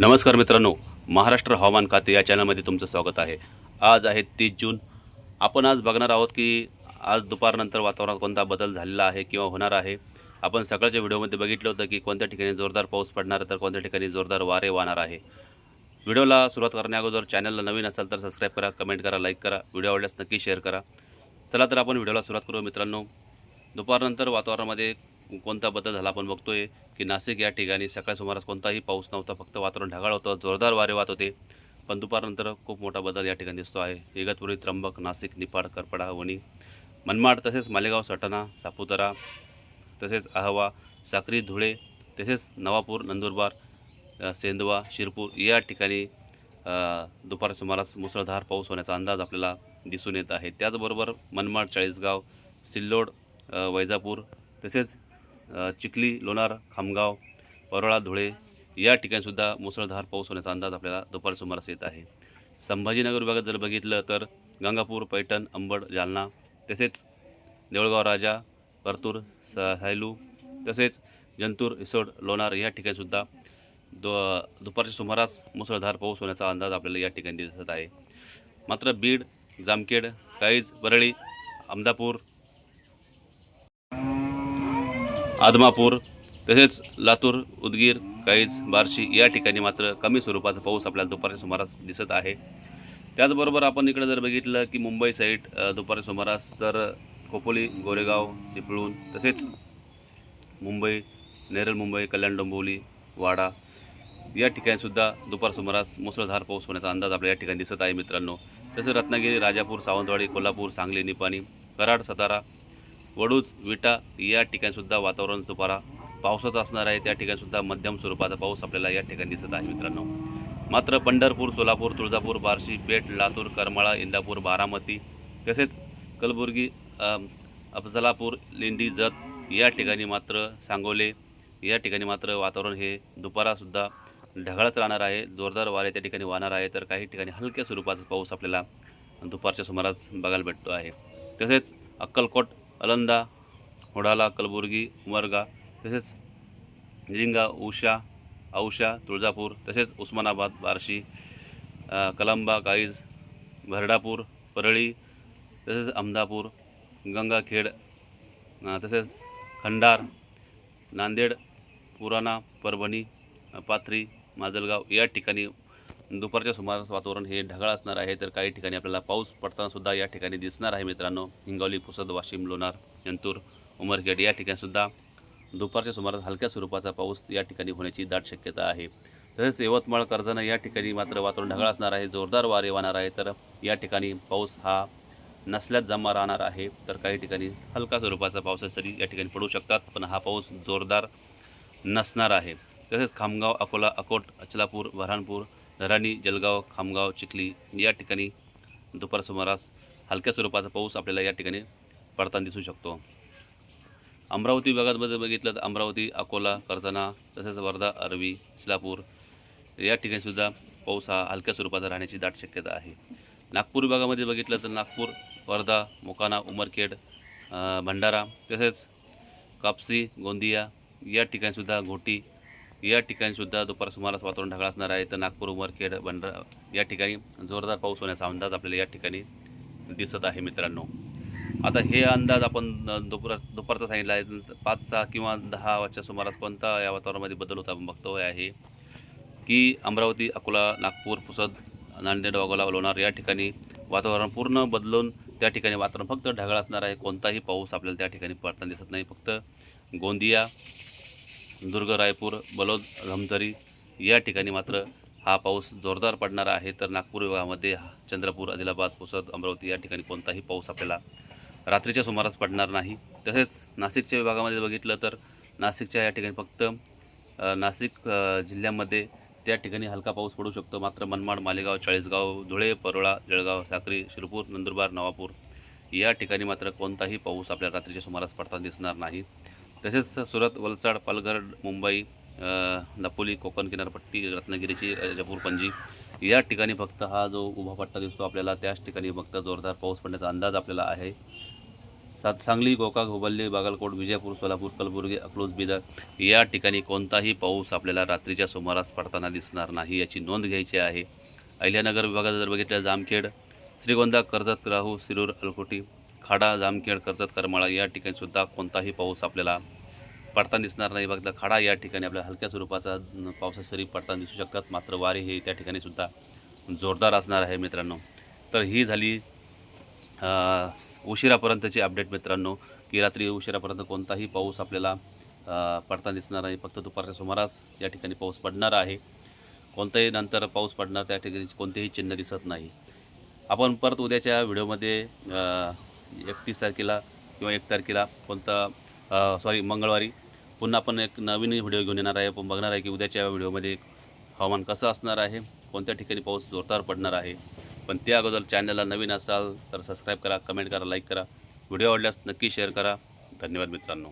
नमस्कार मित्रांनो महाराष्ट्र हवामान खाते या चॅनलमध्ये तुमचं स्वागत आहे. आज आहे तीस जून. आपण आज बघणार आहोत की आज दुपारनंतर वातावरणात कोणता बदल झालेला आहे किंवा होणार आहे. आपण सकाळच्या व्हिडिओमध्ये बघितलं होतं की कोणत्या ठिकाणी जोरदार पाऊस पडणार तर कोणत्या ठिकाणी जोरदार वारे वाहणार आहे. व्हिडिओला सुरुवात करण्याअगोदर चॅनलला नवीन असाल तर सबस्क्राईब करा कमेंट करा लाईक करा व्हिडिओ आवडल्यास नक्की शेअर करा. चला तर आपण व्हिडिओला सुरुवात करू मित्रांनो. दुपारनंतर वातावरणामध्ये कोणता बदल झाला आपण बघतोय. की नाशिक या ठिकाणी सकाळी सुमारास कोणताही पाऊस नव्हता फक्त वातावरण ढगाळ होतं जोरदार वारे वाहत होते. पण दुपारनंतर खूप मोठा बदल या ठिकाणी दिसतो आहे. इगतपुरी त्र्यंबक नाशिक निपाड करपडा वणी मनमाड तसेच मालेगाव सटाणा सापुतारा तसेच अहवा साक्री धुळे तसेच नवापूर नंदुरबार सेंदवा शिरपूर या ठिकाणी दुपार सुमारास मुसळधार पाऊस होण्याचा अंदाज आपल्याला दिसून येत आहे. त्याचबरोबर मनमाड चाळीसगाव सिल्लोड वैजापूर तसेच चिखली लोणार खामगाव परोळा धुळे या ठिकाणीसुद्धा मुसळधार पाऊस होण्याचा अंदाज आपल्याला दुपार सुमारास येत आहे. संभाजीनगर विभागात जर बघितलं तर गंगापूर पैठण अंबड जालना तसेच देऊळगाव राजा परतूर स सायलू तसेच जंतूर इसोड लोणार या ठिकाणीसुद्धा दु दुपारच्या सुमारास मुसळधार पाऊस होण्याचा अंदाज आपल्याला या ठिकाणी दिसत आहे. मात्र बीड जामखेड काळीज परळी अमदापूर आदमापूर तसेच लातूर उदगीर काळीज बार्शी या ठिकाणी मात्र कमी स्वरूपाचा पाऊस आपल्याला दुपारच्या सुमारास दिसत आहे. त्याचबरोबर आपण इकडे जर बघितलं की मुंबई साईड दुपारच्या सुमारास तर खोपोली गोरेगाव चिपळूण तसेच मुंबई नेरळ मुंबई कल्याण डोंबिवली वाडा या ठिकाणीसुद्धा दुपार सुमारास मुसळधार पाऊस होण्याचा अंदाज आपल्या या ठिकाणी दिसत आहे मित्रांनो. तसेच रत्नागिरी राजापूर सावंतवाडी कोल्हापूर सांगली निपाणी कराड सातारा वडूज विटा या ठिकाणीसुद्धा वातावरण दुपारा पावसाचं असणार आहे त्या ठिकाणीसुद्धा मध्यम स्वरूपाचा पाऊस आपल्याला या ठिकाणी दिसत आहे मित्रांनो. मात्र पंढरपूर सोलापूर तुळजापूर बार्शी पेठ लातूर करमाळा इंदापूर बारामती तसेच कलबुर्गी अफजलापूर लिंडी जत या ठिकाणी मात्र सांगोले या ठिकाणी मात्र वातावरण हे दुपारासुद्धा ढगाळच राहणार आहे जोरदार वारे त्या ठिकाणी वाहणार आहे तर काही ठिकाणी हलक्या स्वरूपाचा पाऊस आपल्याला दुपारच्या सुमारास बघायला भेटतो आहे. तसेच अक्कलकोट अलंदा होडाला कलबुर्गी उमरगा तसेच निरिंगा उषा औषा तुळजापूर तसेच उस्मानाबाद बार्शी कलंबा काईज भरडापूर परळी तसेच अहमदापूर गंगाखेड तसेच खंडार नांदेड पुराणा परभणी पाथरी माजलगाव या ठिकाणी दुपारच्या सुमारास वातावरण हे ढगाळ असणार आहे तर काही ठिकाणी आपल्याला पाऊस पडताना सुद्धा या ठिकाणी दिसणार आहे मित्रांनो. हिंगोली पुसद वाशिम लोणार यंतूर उमरखेड या ठिकाणी सुद्धा दुपारच्या सुमारास हलक्या स्वरूपाचा पाऊस या ठिकाणी होण्याची दाट शक्यता आहे. तसेच यवतमाळ कर्जानं या ठिकाणी मात्र वातावरण ढगाळ असणार आहे जोरदार वारे वाहणार आहे तर या ठिकाणी पाऊस हा नसल्यात जमा राहणार आहे तर काही ठिकाणी हलका स्वरूपाचा पाऊस सरी या ठिकाणी पडू शकतात पण हा पाऊस जोरदार नसणार आहे. तसेच खामगाव अकोला अकोट अचलापूर बऱ्हाणपूर धराणी जलगाव खामगाव चिखली या ठिकाणी दुपार सुमारास हलक्या स्वरूपाचा पाऊस आपल्याला या ठिकाणी पडताना दिसू शकतो. अमरावती विभागामध्ये बघितलं तर अमरावती अकोला कर्जना तसेच वर्धा अरवी इस्लापूर या ठिकाणीसुद्धा पाऊस हा हलक्या स्वरूपाचा राहण्याची दाट शक्यता आहे. नागपूर विभागामध्ये बघितलं तर नागपूर वर्धा मोकाना उमरखेड भंडारा तसेच कापसी गोंदिया या ठिकाणीसुद्धा घोटी या ठिकाणीसुद्धा दुपार सुमारास वातावरण ढगाळ असणार आहे. तर नागपूर उमरखेड भंडारा या ठिकाणी जोरदार पाऊस होण्याचा अंदाज आपल्याला या ठिकाणी दिसत आहे मित्रांनो. आता हे अंदाज आपण दुपार दुपारचा सांगितला आहे. पाच सहा किंवा दहा वाजच्या सुमारास कोणता या वातावरणामध्ये बदल होता आपण बघतो आहे की अमरावती अकोला नागपूर पुसद नांदेड वाघोला लोणार या ठिकाणी वातावरण पूर्ण बदलून त्या ठिकाणी वातावरण फक्त ढगाळ असणार आहे. कोणताही पाऊस आपल्याला त्या ठिकाणी पडताना दिसत नाही. फक्त गोंदिया दुर्ग रायपूर बलोद धमतरी या ठिकाणी मात्र हा पाऊस जोरदार पडणारा आहे. तर नागपूर विभागामध्ये चंद्रपूर आदिलाबाद पुसद अमरावती या ठिकाणी कोणताही पाऊस आपल्याला रात्रीच्या सुमारास पडणार नाही. तसेच नाशिकच्या विभागामध्ये बघितलं तर नाशिकच्या या ठिकाणी फक्त नाशिक जिल्ह्यामध्ये त्या ठिकाणी हलका पाऊस पडू शकतो. मात्र मनमाड मालेगाव चाळीसगाव धुळे परोळा जळगाव साक्री शिरपूर नंदुरबार नवापूर या ठिकाणी मात्र कोणताही पाऊस आपल्या रात्रीच्या सुमारास पडताना दिसणार नाही. तसेच सुरत वलसाड पालघर मुंबई दापोली कोकण किनारपट्टी रत्नागिरीची राजापूर पणजी या ठिकाणी फक्त हा जो उभा पट्टा दिसतो आपल्याला त्याच ठिकाणी फक्त जोरदार पाऊस पडण्याचा अंदाज आपल्याला आहे. सात सांगली गोकाक हुबल्ली बागलकोट विजयपूर सोलापूर कलबुर्गी अकलूज बिदर या ठिकाणी कोणताही पाऊस आपल्याला रात्रीच्या सुमारास पडताना दिसणार नाही याची नोंद घ्यायची आहे. अहिल्यानगर विभागात जर बघितलं जामखेड श्रीगोंदा कर्जत राहू सिरूर अलकोटी खाडा जामखेड कर्जत करमाळा या ठिकाणी सुद्धा कोणताही पाऊस आपल्याला पडताना दिसणार नाही. बघता खाडा या ठिकाणी आपल्या हलक्या स्वरूपाचा पावसा सरी पडताना दिसू शकतात. मात्र वारे हे त्या ठिकाणी सुद्धा जोरदार असणार आहे मित्रांनो. तर ही झाली उशिरापर्यंतची अपडेट मित्रांनो की रात्री उशिरापर्यंत कोणताही पाऊस आपल्याला पडता पडताना दिसणार नाही. फक्त दुपारच्या सुमारास या ठिकाणी पाऊस पडणार आहे. कोणताही नंतर पाऊस पडणार त्या ठिकाणी कोणतेही चिन्ह दिसत नाही. आपण परत उद्याच्या व्हिडिओमध्ये एकतीस तारखेला किंवा एक तारखेला कोणता सॉरी मंगळवारी पुन्हा आपण एक नवीन व्हिडिओ घेऊन येणार आहे. आपण बघणार आहे की उद्याच्या व्हिडिओमध्ये हवामान कसं असणार आहे कोणत्या ठिकाणी पाऊस जोरदार पडणार आहे. पण त्या अगोदर चॅनलला नवीन असाल तर सबस्क्राईब करा कमेंट करा लाईक करा. व्हिडिओ आवडल्यास नक्की शेअर करा. धन्यवाद मित्रांनो.